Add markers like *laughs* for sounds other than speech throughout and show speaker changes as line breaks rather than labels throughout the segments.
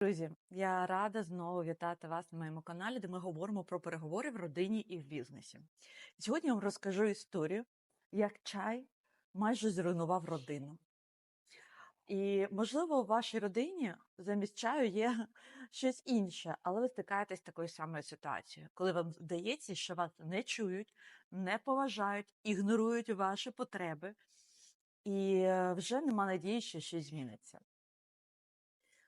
Друзі, я рада знову вітати вас на моєму каналі, де ми говоримо про переговори в родині і в бізнесі. Сьогодні я вам розкажу історію, як чай майже зруйнував родину. І, можливо, у вашій родині замість чаю є *laughs* щось інше, але ви стикаєтесь з такою самою ситуацією, коли вам здається, що вас не чують, не поважають, ігнорують ваші потреби, і е, вже нема надії, що щось зміниться.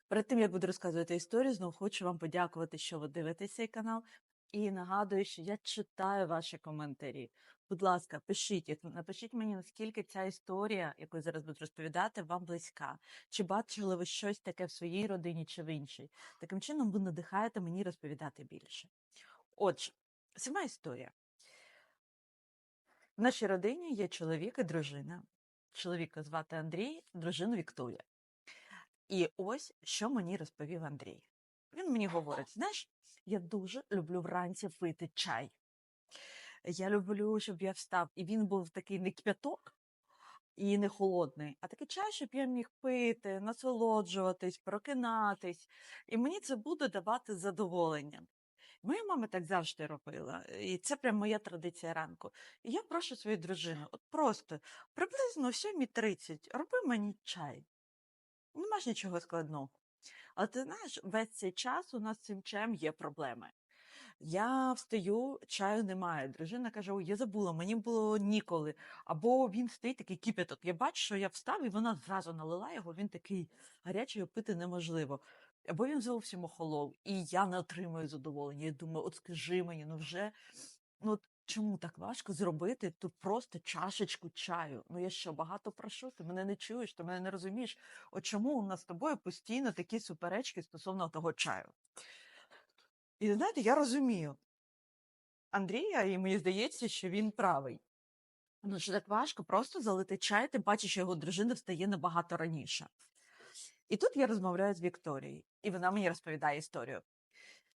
Перед тим, як буду розказувати історію, знову хочу вам подякувати, що ви дивитесь цей канал. І нагадую, що я читаю ваші коментарі. Будь ласка, пишіть їх, напишіть мені, наскільки ця історія, яку я зараз буду розповідати, вам близька. Чи бачили ви щось таке в своїй родині чи в іншій? Таким чином ви надихаєте мені розповідати більше. Отже, сама історія. В нашій родині є чоловік і дружина. Чоловіка звати Андрій, дружину Вікторія. І ось що мені розповів Андрій. Він мені говорить: знаєш, я дуже люблю вранці пити чай. Я люблю, щоб я встав. І він був такий не кипяток і не холодний, а такий чай, щоб я міг пити, насолоджуватись, прокинатись. І мені це буде давати задоволення. Моя мама так завжди робила, і це прям моя традиція ранку. І я прошу свою дружину, от просто приблизно о 7.30 роби мені чай. Нема ж нічого складного. Але ти знаєш, весь цей час у нас з цим чаєм є проблеми. Я встаю, чаю немає. Дружина каже: Ой, я забула, мені було ніколи. Або він стоїть такий кипяток. Я бачу, що я встав, і вона зразу налила його, він такий гарячий, пити неможливо. Або він зовсім охолов, і я не отримую задоволення. Я думаю, от скажи мені, ну вже ну от чому так важко зробити тут просто чашечку чаю? Ну я що, багато прошу, ти мене не чуєш, ти мене не розумієш. От чому у нас з тобою постійно такі суперечки стосовно того чаю? І знаєте, я розумію Андрія, і мені здається, що він правий. Ну, що так важко просто залити чай, тим паче, що його дружина встає набагато раніше. І тут я розмовляю з Вікторією, і вона мені розповідає історію.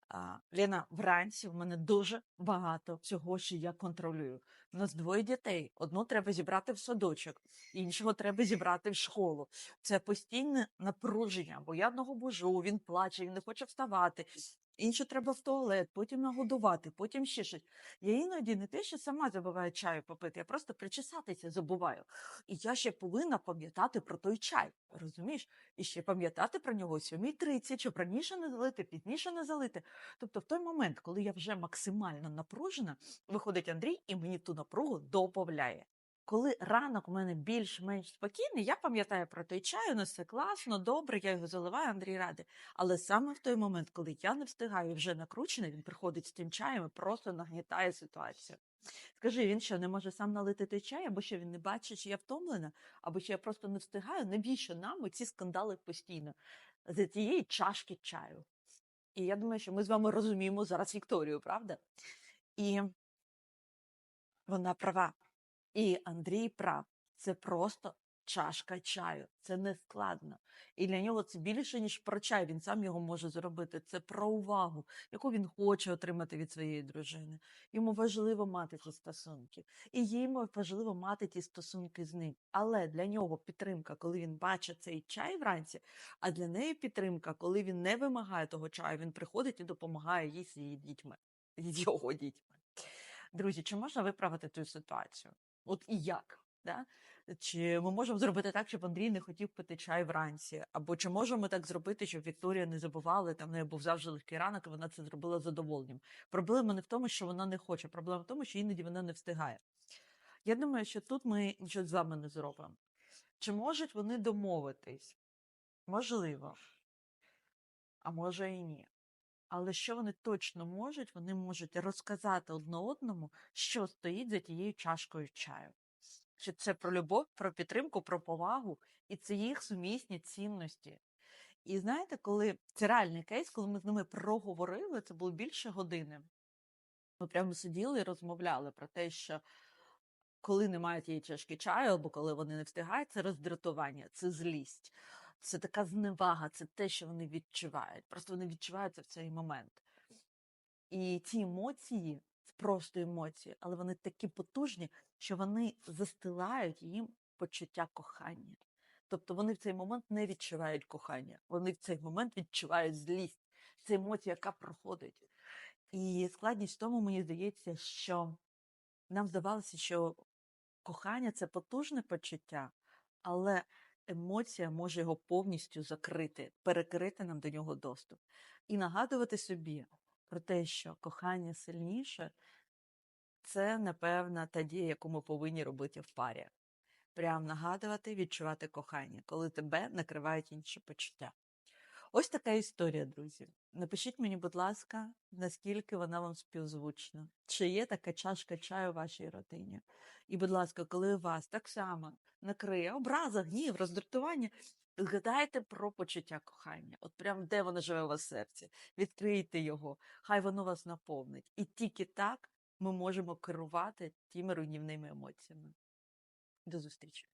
А, Лена, вранці в мене дуже багато всього, що я контролюю. У нас двоє дітей. Одну треба зібрати в садочок, іншого треба зібрати в школу. Це постійне напруження, бо я одного божу, він плаче, він не хоче вставати. Іншу треба в туалет, потім нагодувати, потім ще щось. Я іноді не те, що сама забуваю чаю попити, я просто причесатися забуваю. І я ще повинна пам'ятати про той чай, розумієш? І ще пам'ятати про нього о 7.30, щоб раніше не залити, пізніше не залити. Тобто, в той момент, коли я вже максимально напружена, виходить Андрій і мені ту напругу додає. Коли ранок у мене більш-менш спокійний, я пам'ятаю про той чай, у нас все класно, добре, я його заливаю, Андрій радий. Але саме в той момент, коли я не встигаю вже накручений, він приходить з тим чаєм і просто нагнітає ситуацію. Скажи, він що не може сам налити той чай, або що він не бачить, що я втомлена, або що я просто не встигаю, навіщо нам ці скандали постійно за цієї чашки чаю? І я думаю, що ми з вами розуміємо зараз Вікторію, правда? І вона права. І Андрій прав. Це просто чашка чаю. Це не складно. І для нього це більше, ніж про чай. Він сам його може зробити. Це про увагу, яку він хоче отримати від своєї дружини. Йому важливо мати ці стосунки. І йому важливо мати ті стосунки з ним. Але для нього підтримка, коли він бачить цей чай вранці, а для неї підтримка, коли він не вимагає того чаю, він приходить і допомагає їй з її дітьми, з його дітьми. Друзі, чи можна виправити цю ситуацію? От і як? Да? Чи ми можемо зробити так, щоб Андрій не хотів пити чай вранці? Або чи можемо так зробити, щоб Вікторія не забувала, там в неї був завжди легкий ранок, і вона це зробила задоволенням? Проблема не в тому, що вона не хоче, проблема в тому, що іноді вона не встигає. Я думаю, що тут ми нічого з вами не зробимо. Чи можуть вони домовитись? Можливо, а може і ні. Але що вони точно можуть, вони можуть розказати одне одному, що стоїть за тією чашкою чаю. Що це про любов, про підтримку, про повагу, і це їх сумісні цінності. І знаєте, коли це реальний кейс, коли ми з ними проговорили, це було більше години. Ми прямо сиділи і розмовляли про те, що коли немає тієї чашки чаю, або коли вони не встигають, це роздратування, це злість. Це така зневага, це те, що вони відчувають. Просто вони відчувають це в цей момент. І ці емоції, це просто емоції, але вони такі потужні, що вони застилають їм почуття кохання. Тобто вони в цей момент не відчувають кохання, вони в цей момент відчувають злість. Це емоція, яка проходить. І складність в тому, мені здається, що нам здавалося, що кохання це потужне почуття, але емоція може його повністю закрити, перекрити нам до нього доступ. І нагадувати собі про те, що кохання сильніше, це, напевно, та дія, яку ми повинні робити в парі. Прям нагадувати, відчувати кохання, коли тебе накривають інші почуття. Ось така історія, друзі. Напишіть мені, будь ласка, наскільки вона вам співзвучна. Чи є така чашка чаю у вашій родині? І, будь ласка, коли вас так само накриє образа, гнів, роздратування, згадайте про почуття кохання. От прям де воно живе у вас в серці. Відкрийте його, хай воно вас наповнить. І тільки так ми можемо керувати тими руйнівними емоціями. До зустрічі!